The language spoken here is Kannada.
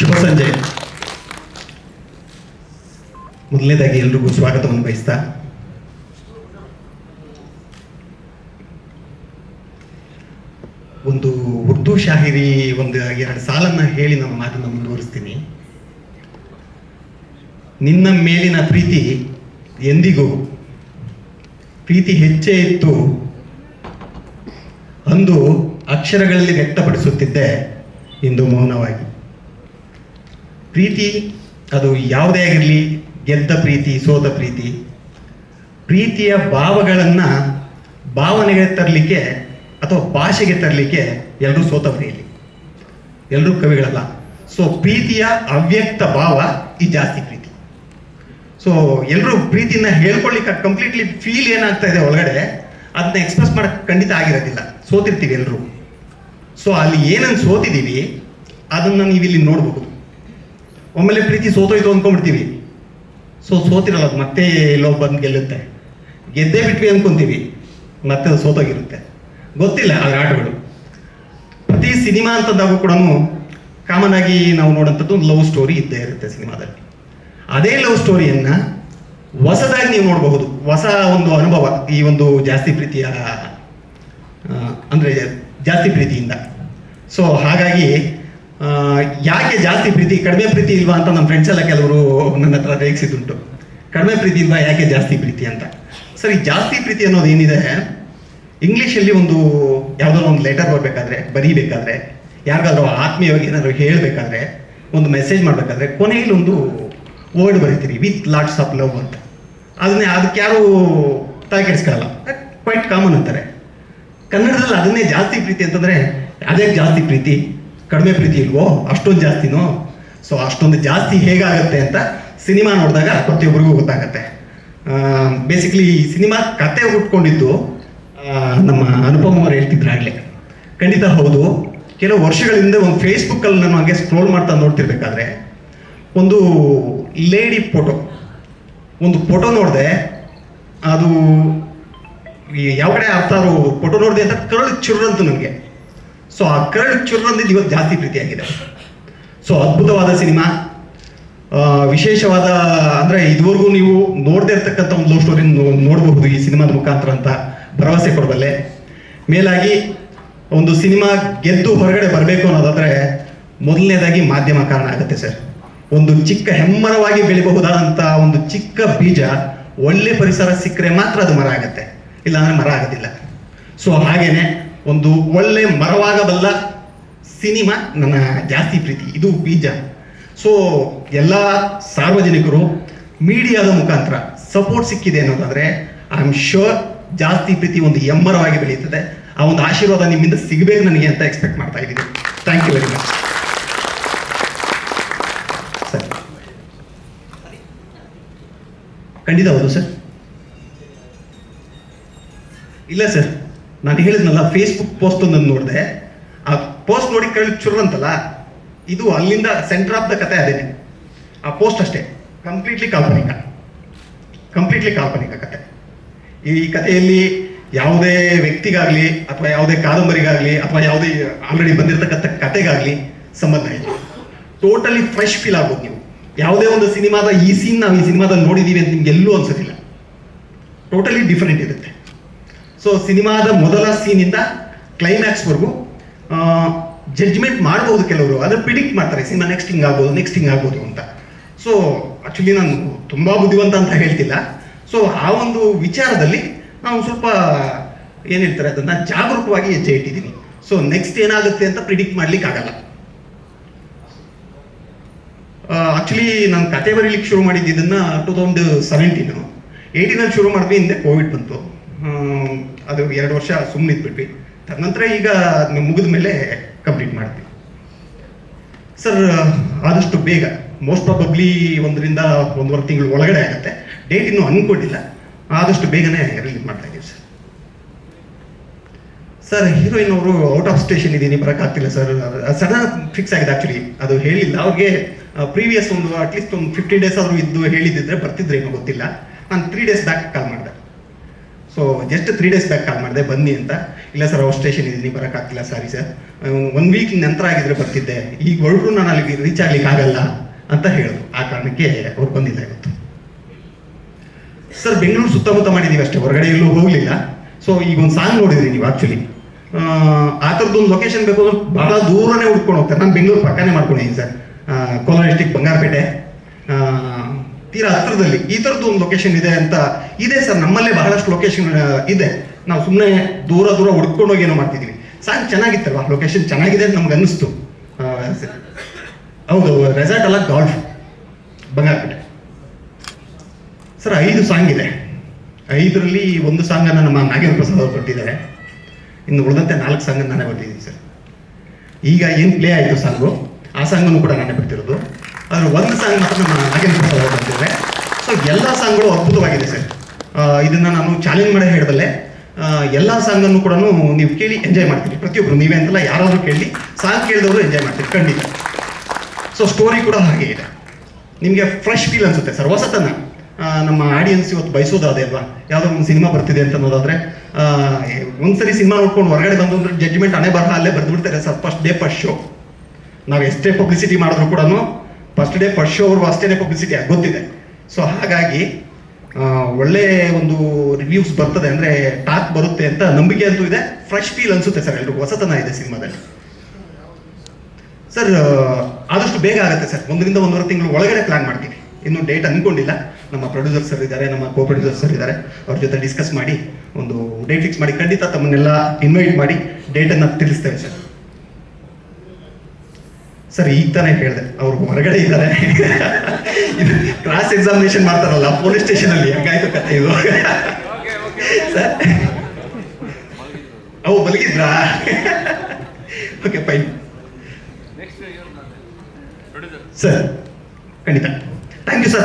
ಶುಭ ಸಂಜೆ. ಮೊದಲನೇದಾಗಿ ಎಲ್ರಿಗೂ ಸ್ವಾಗತವನ್ನು ಬಯಸ್ತಾ. ಒಂದು ಉರ್ದು ಶಾಹಿರಿ ಒಂದು ಎರಡು ಸಾಲನ್ನ ಹೇಳಿ ನಮ್ಮ ಮಾತನ್ನು ಮುಂದುವರಿಸ್ತೀನಿ. ನಿನ್ನ ಮೇಲಿನ ಪ್ರೀತಿ ಎಂದಿಗೂ, ಪ್ರೀತಿ ಹೆಚ್ಚೇ ಇತ್ತು ಅಂದು ಅಕ್ಷರಗಳಲ್ಲಿ ವ್ಯಕ್ತಪಡಿಸುತ್ತಿದ್ದೆ ಇಂದು ಮೌನವಾಗಿ. ಪ್ರೀತಿ, ಅದು ಯಾವುದೇ ಆಗಿರಲಿ, ಗೆದ್ದ ಪ್ರೀತಿ, ಸೋತ ಪ್ರೀತಿ. ಪ್ರೀತಿಯ ಭಾವಗಳನ್ನು ಭಾವನೆಗೆ ತರಲಿಕ್ಕೆ ಅಥವಾ ಭಾಷೆಗೆ ತರಲಿಕ್ಕೆ ಎಲ್ಲರೂ ಸೋತ ಪ್ರೀತಿ ಎಲ್ಲರೂ ಕವಿಗಳಲ್ಲ. ಸೊ ಪ್ರೀತಿಯ ಅವ್ಯಕ್ತ ಭಾವ ಈ ಜಾಸ್ತಿ ಪ್ರೀತಿ. ಸೊ ಎಲ್ಲರೂ ಪ್ರೀತಿನ ಹೇಳ್ಕೊಳ್ಳಿಕ್ಕೆ ಕಂಪ್ಲೀಟ್ಲಿ ಫೀಲ್ ಏನಾಗ್ತಾ ಇದೆ ಒಳಗಡೆ ಅದನ್ನ ಎಕ್ಸ್ಪ್ರೆಸ್ ಮಾಡಕ್ಕೆ ಖಂಡಿತ ಆಗಿರೋದಿಲ್ಲ. ಸೋತಿರ್ತೀವಿ ಎಲ್ಲರೂ ಸೊ ಅಲ್ಲಿ ಏನನ್ನು ಸೋತಿದ್ದೀವಿ ಅದನ್ನು ನೀವಿಲ್ಲಿ ನೋಡಬಹುದು ಒಮ್ಮೆಲೆ ಪ್ರೀತಿ ಸೋತೋಯ್ತು ಅಂದ್ಕೊಂಡ್ಬಿಡ್ತೀವಿ ಸೊ, ಸೋತಿರಲ್ಲ ಅದು ಮತ್ತೆ ಎಲ್ಲೋ ಬಂದು ಗೆಲ್ಲುತ್ತೆ. ಗೆದ್ದೇ ಬಿಟ್ವಿ ಅಂದ್ಕೊಂತೀವಿ ಮತ್ತೆ ಅದು ಸೋತೋಗಿರುತ್ತೆ. ಗೊತ್ತಿಲ್ಲ ಅದ್ರ ಆಟಗಳು ಪ್ರತಿ ಸಿನಿಮಾ ಅಂತದ್ದಾಗೂ ಕೂಡ ಕಾಮನ್ ಆಗಿ ನಾವು ನೋಡೋಂಥದ್ದು ಒಂದು ಲವ್ ಸ್ಟೋರಿ ಇದ್ದೇ ಇರುತ್ತೆ ಸಿನಿಮಾದಲ್ಲಿ. ಅದೇ ಲವ್ ಸ್ಟೋರಿಯನ್ನು ಹೊಸದಾಗಿ ನೀವು ನೋಡಬಹುದು. ಹೊಸ ಒಂದು ಅನುಭವ, ಈ ಒಂದು ಜಾಸ್ತಿ ಪ್ರೀತಿಯ ಅಂದರೆ ಜಾಸ್ತಿ ಪ್ರೀತಿಯಿಂದ. ಸೊ, ಹಾಗಾಗಿ ಯಾಕೆ ಜಾಸ್ತಿ ಪ್ರೀತಿ, ಕಡಿಮೆ ಪ್ರೀತಿ ಇಲ್ವಾ ಅಂತ ನಮ್ಮ ಫ್ರೆಂಡ್ಸ್ ಎಲ್ಲ ಕೆಲವರು ನನ್ನ ಹತ್ರ ರೇಗಿಸಿದುಂಟು ಕಡಿಮೆ ಪ್ರೀತಿ ಇಲ್ವಾ, ಯಾಕೆ ಜಾಸ್ತಿ ಪ್ರೀತಿ ಅಂತ. ಸರ್, ಜಾಸ್ತಿ ಪ್ರೀತಿ ಅನ್ನೋದು ಏನಿದೆ? ಇಂಗ್ಲೀಷಲ್ಲಿ ಒಂದು ಯಾವುದಾದ್ರು ಒಂದು ಲೆಟರ್ ಬರಬೇಕಾದ್ರೆ, ಬರೀಬೇಕಾದ್ರೆ, ಯಾರಿಗಾದ್ರೂ ಆತ್ಮೀಯವಾಗಿ ಏನಾದರೂ ಹೇಳಬೇಕಾದ್ರೆ, ಒಂದು ಮೆಸೇಜ್ ಮಾಡಬೇಕಾದ್ರೆ, ಕೊನೆಯಲ್ಲಿ ಒಂದು ವರ್ಡ್ ಬರೀತೀರಿ ವಿತ್ ಲಾಟ್ಸ್ ಆಫ್ ಲವ್ ಅಂತ. ಅದನ್ನೇ, ಅದಕ್ಕೆ ಯಾರು ತಲೆ ಕೆಡಿಸ್ಕೊಳ್ಳಲ್ಲ ಕ್ವೈಟ್ ಕಾಮನ್ ಅಂತಾರೆ. ಕನ್ನಡದಲ್ಲಿ ಅದನ್ನೇ ಜಾಸ್ತಿ ಪ್ರೀತಿ ಅಂತಂದರೆ ಅದೇ ಜಾಸ್ತಿ ಪ್ರೀತಿ ಕಡಿಮೆ ಪ್ರೀತಿ ಇಲ್ವೋ? ಅಷ್ಟೊಂದು ಜಾಸ್ತಿನೋ? ಸೊ ಅಷ್ಟೊಂದು ಜಾಸ್ತಿ ಹೇಗಾಗುತ್ತೆ ಅಂತ ಸಿನಿಮಾ ನೋಡಿದಾಗ ಪ್ರತಿಯೊಬ್ಬರಿಗೂ ಗೊತ್ತಾಗತ್ತೆ. ಬೇಸಿಕಲಿ ಈ ಸಿನಿಮಾ ಕತೆ ಹುಟ್ಕೊಂಡಿದ್ದು ನಮ್ಮ ಅನುಪಮ್ ಅವ್ರು ಹೇಳ್ತಿದ್ರಾಗಲೇ ಖಂಡಿತ ಹೌದು. ಕೆಲವು ವರ್ಷಗಳ ಹಿಂದೆ ಒಂದು ಫೇಸ್ಬುಕ್ಕಲ್ಲಿ ನಾನು ಹಾಗೆ ಸ್ಕ್ರೋಲ್ ಮಾಡ್ತಾ ನೋಡ್ತಿರ್ಬೇಕಾದ್ರೆ, ಒಂದು ಲೇಡಿ ಫೋಟೋ ಒಂದು ಫೋಟೋ ನೋಡಿದೆ, ಅದು ಯಾವ ಕಡೆ ಅರ್ಥ ಫೋಟೋ ನೋಡಿದೆ ಅಂತ ಕರಳು ಚುರ್ರಂತು ನನಗೆ. ಸೊ ಆ ಕರ್ಣ್ ಚುರ್ರಂದಿದ್ದು ಇವತ್ತು ಜಾಸ್ತಿ ಪ್ರೀತಿಯಾಗಿದೆ. ಸೊ ಅದ್ಭುತವಾದ ಸಿನಿಮಾ. ವಿಶೇಷವಾದ, ಅಂದ್ರೆ ಇದುವರೆಗೂ ನೀವು ನೋಡದೇ ಇರ್ತಕ್ಕಂಥ ಒಂದು ಲವ್ ಸ್ಟೋರಿ ನೋಡಬಹುದು ಈ ಸಿನಿಮಾದ ಮುಖಾಂತರ ಅಂತ ಭರವಸೆ ಕೊಡಬಲ್ಲೆ. ಮೇಲಾಗಿ ಒಂದು ಸಿನಿಮಾ ಗೆದ್ದು ಹೊರಗಡೆ ಬರಬೇಕು ಅನ್ನೋದಾದರೆ ಮೊದಲನೇದಾಗಿ ಮಾಧ್ಯಮ ಕಾರಣ ಆಗುತ್ತೆ ಸರ್. ಒಂದು ಚಿಕ್ಕ ಹೆಮ್ಮರವಾಗಿ ಬೆಳಿಬಹುದಾದಂಥ ಒಂದು ಚಿಕ್ಕ ಬೀಜ ಒಳ್ಳೆ ಪರಿಸರ ಸಿಕ್ಕರೆ ಮಾತ್ರ ಅದು ಮರ ಆಗುತ್ತೆ. ಇಲ್ಲಾಂದರೆ ಮರ ಆಗೋದಿಲ್ಲ. ಸೊ ಹಾಗೇನೆ ಒಂದು ಒಳ್ಳೆ ಮರವಾಗಬಲ್ಲ ಸಿನಿಮಾ ನನ್ನ ಜಾಸ್ತಿ ಪ್ರೀತಿ. ಇದು ಬೀಜ. ಸೊ ಎಲ್ಲ ಸಾರ್ವಜನಿಕರು, ಮೀಡಿಯಾದ ಮುಖಾಂತರ ಸಪೋರ್ಟ್ ಸಿಕ್ಕಿದೆ ಅನ್ನೋದಾದರೆ ಐ ಆಮ್ ಶೋರ್ ಜಾಸ್ತಿ ಪ್ರೀತಿ ಒಂದು ಎಮ್ಮರವಾಗಿ ಬೆಳೆಯುತ್ತದೆ. ಆ ಒಂದು ಆಶೀರ್ವಾದ ನಿಮ್ಮಿಂದ ಸಿಗಬೇಕು ನನಗೆ ಅಂತ ಎಕ್ಸ್ಪೆಕ್ಟ್ ಮಾಡ್ತಾ ಇದ್ದೀನಿ. Thank you very much sir ಖಂಡಿತ ಹೌದು ಸರ್ ಇಲ್ಲ ಸರ್ ನಾನು ಹೇಳಿದ್ನಲ್ಲ ಫೇಸ್ಬುಕ್ ಪೋಸ್ಟ್ ಒಂದನ್ನು ನೋಡಿದೆ. ಆ ಪೋಸ್ಟ್ ನೋಡಿ ಕೇಳಿ ಚುರ್ ಅಂತಲ್ಲ, ಇದು ಅಲ್ಲಿಂದ ಸೆಂಟರ್ ಆಫ್ ದ ಕತೆ ಅದೇನೆ ಆ ಪೋಸ್ಟ್ ಅಷ್ಟೇ ಕಂಪ್ಲೀಟ್ಲಿ ಕಾಲ್ಪನಿಕ. ಕಂಪ್ಲೀಟ್ಲಿ ಕಾಲ್ಪನಿಕ ಕತೆ ಈ ಕಥೆಯಲ್ಲಿ ಯಾವುದೇ ವ್ಯಕ್ತಿಗಾಗಲಿ, ಅಥವಾ ಯಾವುದೇ ಕಾದಂಬರಿಗಾಗಲಿ, ಅಥವಾ ಯಾವುದೇ ಆಲ್ರೆಡಿ ಬಂದಿರತಕ್ಕಂಥ ಕತೆಗಾಗಲಿ ಸಂಬಂಧ ಇಲ್ಲ. ಟೋಟಲಿ ಫ್ರೆಶ್ ಫೀಲ್ ಆಗೋದು ನೀವು. ಯಾವುದೇ ಒಂದು ಸಿನಿಮಾದ ಈ ಸೀನ್ ನಾವು ಈ ಸಿನಿಮಾದಲ್ಲಿ ನೋಡಿದ್ದೀವಿ ಅಂತ ನಿಮ್ಗೆ ಎಲ್ಲೂ ಅನ್ಸೋದಿಲ್ಲ. ಟೋಟಲಿ ಡಿಫರೆಂಟ್ ಇರುತ್ತೆ. ಸೊ ಸಿನಿಮಾದ ಮೊದಲ ಸೀನಿಂದ ಕ್ಲೈಮ್ಯಾಕ್ಸ್ವರೆಗೂ ಜಡ್ಜ್ಮೆಂಟ್ ಮಾಡ್ಬೋದು ಕೆಲವರು. ಅದನ್ನ ಪ್ರಿಡಿಕ್ಟ್ ಮಾಡ್ತಾರೆ ಸಿನಿಮಾ ನೆಕ್ಸ್ಟ್ ಹಿಂಗ್ ಆಗ್ಬೋದು ನೆಕ್ಸ್ಟ್ ಹಿಂಗ್ ಆಗ್ಬೋದು ಅಂತ. ಸೊ ಆಕ್ಚುಲಿ ನಾನು ತುಂಬಾ ಬುದ್ಧಿವಂತ ಅಂತ ಹೇಳ್ತಿಲ್ಲ. ಸೊ ಆ ಒಂದು ವಿಚಾರದಲ್ಲಿ ನಾವು ಸ್ವಲ್ಪ ಏನು ಹೇಳ್ತಾರೆ, ಅದನ್ನ ಜಾಗರೂಕವಾಗಿ ಹೆಜ್ಜೆ ಇಟ್ಟಿದ್ದೀನಿ. ಸೊ ನೆಕ್ಸ್ಟ್ ಏನಾಗುತ್ತೆ ಅಂತ ಪ್ರಿಡಿಕ್ಟ್ ಮಾಡ್ಲಿಕ್ಕೆ ಆಗಲ್ಲ. ಆಕ್ಚುಲಿ ನಾನು ಕತೆ ಬರೀಲಿಕ್ಕೆ ಶುರು ಮಾಡಿದ್ದು ಇದನ್ನು ಟೂ ತೌಸಂಡ್ ಸೆವೆಂಟೀನು ಏಯ್ಟೀನಲ್ಲಿ ಶುರು ಮಾಡಿದ್ವಿ, ಹಿಂದೆ ಕೋವಿಡ್ ಬಂತು. ಅದು ಎರಡು ವರ್ಷ ಸುಮ್ಮನೆ ಇದ್ಬಿಟ್ವಿ. ತದನಂತರ ಈಗ ಮುಗಿದ ಮೇಲೆ ಕಂಪ್ಲೀಟ್ ಮಾಡ್ತೀವಿ. ಸರ್ ಆದಷ್ಟು ಬೇಗ ಮೋಸ್ಟ್ ಪ್ರಾಬಬ್ಲಿ ಒಂದರಿಂದ ಒಂದೂವರೆ ತಿಂಗಳು ಒಳಗಡೆ ಆಗುತ್ತೆ. ಡೇಟ್ ಇನ್ನೂ ಅನ್ಕೊಂಡಿಲ್ಲ. ಆದಷ್ಟು ಬೇಗನೆ ರಿಲೀಸ್ ಮಾಡ್ತಾ ಇದ್ದೀವಿ ಸರ್ ಸರ್ ಹೀರೋಯಿನ್ ಅವರು ಔಟ್ ಆಫ್ ಸ್ಟೇಷನ್ ಇದ್ದೀನಿ ಬರೋಕ್ಕಾಗ್ತಿಲ್ಲ ಸರ್ ಸಡನ್ ಫಿಕ್ಸ್ ಆಗಿದೆ ಆ್ಯಕ್ಚುಲಿ ಅದು ಹೇಳಿಲ್ಲ. ಅವ್ರಿಗೆ ಪ್ರೀವಿಯಸ್ ಒಂದು ಅಟ್ಲೀಸ್ಟ್ ಒಂದು ಫಿಫ್ಟಿ ಡೇಸ್ ಆದರೂ ಇದ್ದು ಹೇಳಿದ್ದಿದ್ರೆ ಬರ್ತಿದ್ರೆ ಏನೋ ಗೊತ್ತಿಲ್ಲ. ನಾನು ತ್ರೀ ಡೇಸ್ ಬ್ಯಾಕ್ ಕಾಲ್ ಮಾಡಿದೆ. So just three days back call ಮಾಡಿದೆ, ಬನ್ನಿ ಅಂತ. ಇಲ್ಲ ಸರ್ ಅವ್ರ ಸ್ಟೇಷನ್ ಇದ್ದೀನಿ ಬರೋಕ್ಕಾಗ್ತಿಲ್ಲ ಸಾರಿ ಸರ್ ಒನ್ ವೀಕ್ ನಂತರ ಆಗಿದ್ರೆ ಬರ್ತಿದ್ದೆ. ಈಗ ಹೊರಟು ನಾನು ಅಲ್ಲಿಗೆ ರೀಚ್ ಆಗ್ಲಿಕ್ಕೆ ಆಗಲ್ಲ ಅಂತ ಹೇಳಿದ್ರು. ಆ ಕಾರಣಕ್ಕೆ ಅವ್ರು ಬಂದಿಲ್ಲ ಇವತ್ತು. ಸರ್ ಬೆಂಗಳೂರು ಸುತ್ತಮುತ್ತ ಮಾಡಿದ್ದೀವಿ ಅಷ್ಟೇ. ಹೊರಗಡೆ ಎಲ್ಲೂ ಹೋಗಲಿಲ್ಲ. ಸೊ ಈಗ ಒಂದು ಸಾಂಗ್ ನೋಡಿದ್ರಿ ನೀವು ಆ್ಯಕ್ಚುಲಿ ಆ ಥರದ್ದು ಲೊಕೇಶನ್ ಬೇಕು ಅಂದ್ರೆ ಭಾಳ ದೂರನೇ ಹುಡ್ಕೊಂಡು ಹೋಗ್ತಾರೆ. ನಾನು ಬೆಂಗಳೂರು ಪಕ್ಕನೇ ಮಾಡ್ಕೊಂಡಿದ್ದೀನಿ ಸರ್ ಕೋಲಾರ ಡಿಸ್ಟಿಕ್ ಬಂಗಾರಪೇಟೆ. ತೀರಾ ಹತ್ರದಲ್ಲಿ ಈ ಥರದ್ದು ಒಂದು ಲೊಕೇಶನ್ ಇದೆ ಅಂತ ಇದೆ ಸರ್, ನಮ್ಮಲ್ಲೇ ಬಹಳಷ್ಟು ಲೊಕೇಶನ್ ಇದೆ. ನಾವು ಸುಮ್ಮನೆ ದೂರ ದೂರ ಹುಡ್ಕೊಂಡು ಹೋಗಿ ಏನೋ ಮಾಡ್ತಿದ್ದೀವಿ ಸಾಂಗ್ ಚೆನ್ನಾಗಿತ್ತಲ್ವಾ? ಲೊಕೇಶನ್ ಚೆನ್ನಾಗಿದೆ ಅಂತ ನಮ್ಗೆ ಅನ್ನಿಸ್ತು. ಹೌದು ರೆಸಾರ್ಟ್ ಅಲ್ಲ ಗಾಲ್ಫ್ ಬಂಗಾರಪೇಟೆ. ಸರ್, ಐದು ಸಾಂಗ್ ಇದೆ. ಐದರಲ್ಲಿ ಒಂದು ಸಾಂಗನ್ನು ನಮ್ಮ ನಾಗೇಂದ್ರ ಪ್ರಸಾದ್ ಅವರು ಕೊಟ್ಟಿದ್ದಾರೆ. ಇನ್ನು ಉಳಿದಂತೆ ನಾಲ್ಕು ಸಾಂಗನ್ನು ನಾನೇ ಬರ್ತಿದ್ದೀನಿ ಸರ್. ಈಗ ಏನು ಪ್ಲೇ ಆಯಿತು ಸಾಂಗು ಆ ಸಾಂಗನ್ನು ಕೂಡ ನಾನೇ ಬರ್ತಿರೋದು ಅದ್ರ ಒಂದು ಸಾಂಗ್ ಮಾತ್ರ ನಮ್ಮ ನಾಗೇಂದ್ರ ಪ್ರಸಾದ್ ಸೊ ಎಲ್ಲ ಸಾಂಗ್ಗಳು ಅದ್ಭುತವಾಗಿದೆ ಸರ್. ಇದನ್ನು ನಾನು ಚಾಲೆಂಜ್ ಮಾಡೇ ಹೇಳಬಲ್ಲೆ ಎಲ್ಲ ಸಾಂಗನ್ನು ಕೂಡ ನೀವು ಕೇಳಿ ಎಂಜಾಯ್ ಮಾಡ್ತೀರಿ. ಪ್ರತಿಯೊಬ್ಬರು ನೀವೇ ಅಂತಲ್ಲ, ಯಾರಾದರೂ ಕೇಳಿ ಸಾಂಗ್ ಕೇಳಿದವರು ಎಂಜಾಯ್ ಮಾಡ್ತೀರಿ, ಖಂಡಿತ. ಸೊ ಸ್ಟೋರಿ ಕೂಡ ಹಾಗೆ ಇದೆ. ನಿಮಗೆ ಫ್ರೆಶ್ ಫೀಲ್ ಅನ್ಸುತ್ತೆ ಸರ್. ಹೊಸತನ. ನಮ್ಮ ಆಡಿಯನ್ಸ್ ಇವತ್ತು ಬಯಸೋದು ಅದೇ ಅಲ್ವಾ? ಯಾವುದೋ ಒಂದು ಸಿನಿಮಾ ಬರ್ತಿದೆ ಅಂತ ಅನ್ನೋದಾದ್ರೆ ಒಂದ್ಸರಿ ಸಿನಿಮಾ ನೋಡ್ಕೊಂಡು ಹೊರಗಡೆ ಬಂದು ಜಡ್ಜ್ಮೆಂಟ್ ಹಣೆ ಬರಹ ಅಲ್ಲೇ ಬರೆದು ಬಿಡ್ತಾರೆ sir first day first show ನಾವು ಎಷ್ಟೇ ಪಬ್ಲಿಸಿಟಿ ಮಾಡಿದ್ರು ಕೂಡ ಫಸ್ಟ್ ಡೇ ಫಸ್ಟ್ ಶೋ ಅವ್ರಿಗೂ ಅಷ್ಟೇನೆ ಪಬ್ಲಿಸಿಟಿ ಗೊತ್ತಿದೆ. ಸೊ ಹಾಗಾಗಿ ಒಳ್ಳೆ ಒಂದು ರಿವ್ಯೂಸ್ ಬರ್ತದೆ ಅಂದ್ರೆ ಟಾಕ್ ಬರುತ್ತೆ ಅಂತ ನಂಬಿಕೆ ಅಂತೂ ಇದೆ. ಫ್ರೆಶ್ ಫೀಲ್ ಅನ್ಸುತ್ತೆ ಸರ್ ಎಲ್ರಿಗೂ. ಹೊಸತನ ಇದೆ ಸಿನಿಮಾದಲ್ಲಿ. ಸರ್ ಆದಷ್ಟು ಬೇಗ ಆಗುತ್ತೆ ಸರ್. ಒಂದರಿಂದ ಒಂದೂವರೆ ತಿಂಗಳು ಒಳಗಡೆ ಪ್ಲಾನ್ ಮಾಡ್ತೀವಿ. ಇನ್ನು ಡೇಟ್ ಅನ್ಕೊಂಡಿಲ್ಲ. ನಮ್ಮ ಪ್ರೊಡ್ಯೂಸರ್ ಸರ್ ಇದ್ದಾರೆ, ನಮ್ಮ ಕೋ ಪ್ರೊಡ್ಯೂಸರ್ ಸರ್ ಇದ್ದಾರೆ. ಅವ್ರ ಜೊತೆ ಡಿಸ್ಕಸ್ ಮಾಡಿ, ಒಂದು ಡೇಟ್ ಫಿಕ್ಸ್ ಮಾಡಿ, ಖಂಡಿತ ತಮ್ಮನ್ನೆಲ್ಲ ಇನ್ವೈಟ್ ಮಾಡಿ ಡೇಟನ್ನು ತಿಳಿಸ್ತೇವೆ ಸರ್. ಸರ್ ಈಗ ತಾನೇ ಹೇಳಿದೆ ಅವ್ರು ಹೊರಗಡೆ ಇದ್ದಾರೆ. ಕ್ರಾಸ್ ಎಕ್ಸಾಮಿನೇಷನ್ ಮಾಡ್ತಾರಲ್ಲ ಪೊಲೀಸ್ ಸ್ಟೇಷನ್ ಅಲ್ಲಿ. ಹೆಂಗಾಯ್ತು ಕತೆ ಇದು? ಸರ್ ಅವು ಬಲಗಿದ್ರಾ ಓಕೆ ಫೈನ್ ಸರ್ ಖಂಡಿತ. Thank you sir